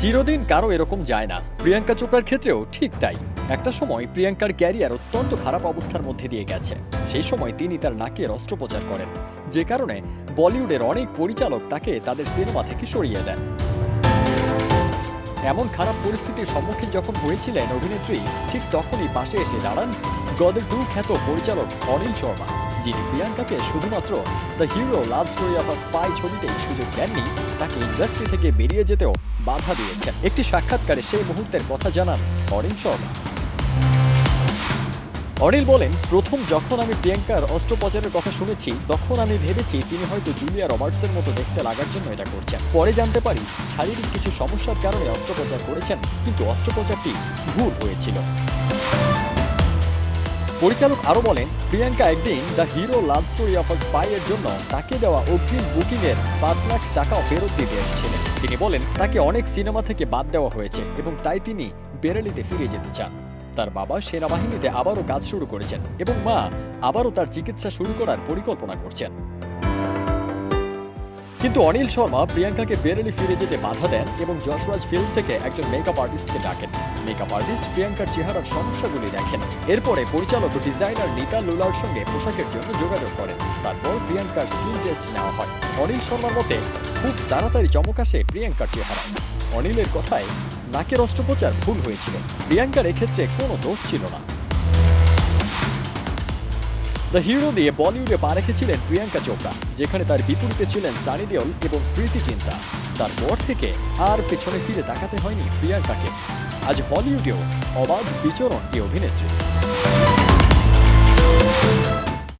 চিরদিন কারও এরকম যায় না। প্রিয়াঙ্কা চোপড়ার ক্ষেত্রেও ঠিক তাই। একটা সময় প্রিয়াঙ্কার ক্যারিয়ার অত্যন্ত খারাপ অবস্থার মধ্যে দিয়ে গেছে। সেই সময় তিনি তার নাকের অস্ত্রোপচার করেন। যে কারণে বলিউডের অনেক পরিচালক তাকে তাদের সিনেমা থেকে সরিয়ে দেন। এমন খারাপ পরিস্থিতির সম্মুখীন যখন হয়েছিলেন অভিনেত্রী, ঠিক তখনই পাশে এসে দাঁড়ান গদের টু খ্যাত পরিচালক অনিল শর্মা। যিনি প্রিয়াঙ্কাকে শুধুমাত্র the hero love story of a spy ছবিতেই সুযোগ দেননি, তাকে ইন্ডাস্ট্রি থেকে বেরিয়ে যেতেও বাধা দিয়েছেন। একটি সাক্ষাৎকারে সেই মুহূর্তের কথা জানান অনিল শর্মা। অনিল বলেন, প্রথম যখন আমি প্রিয়াঙ্কার অস্ত্রোপচারের কথা শুনেছি, তখন আমি ভেবেছি তিনি হয়তো জুলিয়া রবার্টসের মতো দেখতে লাগার জন্য এটা করছেন। পরে জানতে পারি, শারীরিক কিছু সমস্যার কারণে অস্ত্রোপচার করেছেন, কিন্তু অস্ত্রোপচারটি ভুল হয়েছিল। পরিচালক আরও বলেন, প্রিয়াঙ্কা একদিন the hero love story of a spy এর জন্য তাকে দেওয়া অগ্রিম বুকিংয়ের পাঁচ লাখ টাকাও ফেরত দিতে এসেছিলেন। তিনি বলেন, তাকে অনেক সিনেমা থেকে বাদ দেওয়া হয়েছে এবং তাই তিনি বেরেলিতে ফিরে যেতে চান। তার বাবা সেনাবাহিনীতে আবারও কাজ শুরু করেছেন এবং মা আবারও তার চিকিৎসা শুরু করার পরিকল্পনা করছেন। কিন্তু অনিল শর্মা প্রিয়াঙ্কাকে বেরেলি ফিরে যেতে বাধা দেন এবং যশরাজ ফিল্ম থেকে একজন মেকআপ আর্টিস্টকে ডাকেন। মেকআপ আর্টিস্ট প্রিয়াঙ্কার চেহারার সমস্যাগুলি দেখেন। এরপরে পরিচালক ডিজাইনার নিতা লুলার সঙ্গে পোশাকের জন্য যোগাযোগ করেন। তারপর প্রিয়াঙ্কার স্কিন টেস্ট নেওয়া হয়। অনিল শর্মার মতে, খুব তাড়াতাড়ি চমক আসে প্রিয়াঙ্কার চেহারা অনিলের কথায় নাকের অস্ত্রোপচার ভুল হয়েছিল। প্রিয়াঙ্কার এক্ষেত্রে কোনো দোষ ছিল না। দ্য হিরো দিয়ে বলিউডে পা রেখেছিলেন প্রিয়াঙ্কা চোপড়া, যেখানে তার বিপরীতে ছিলেন সানি দেওল এবং প্রীতি চিন্তা তারপর থেকে আর পেছনে ফিরে তাকাতে হয়নি প্রিয়াঙ্কাকে। আজ হলিউডেও অবাধ বিচরণ এই অভিনেত্রী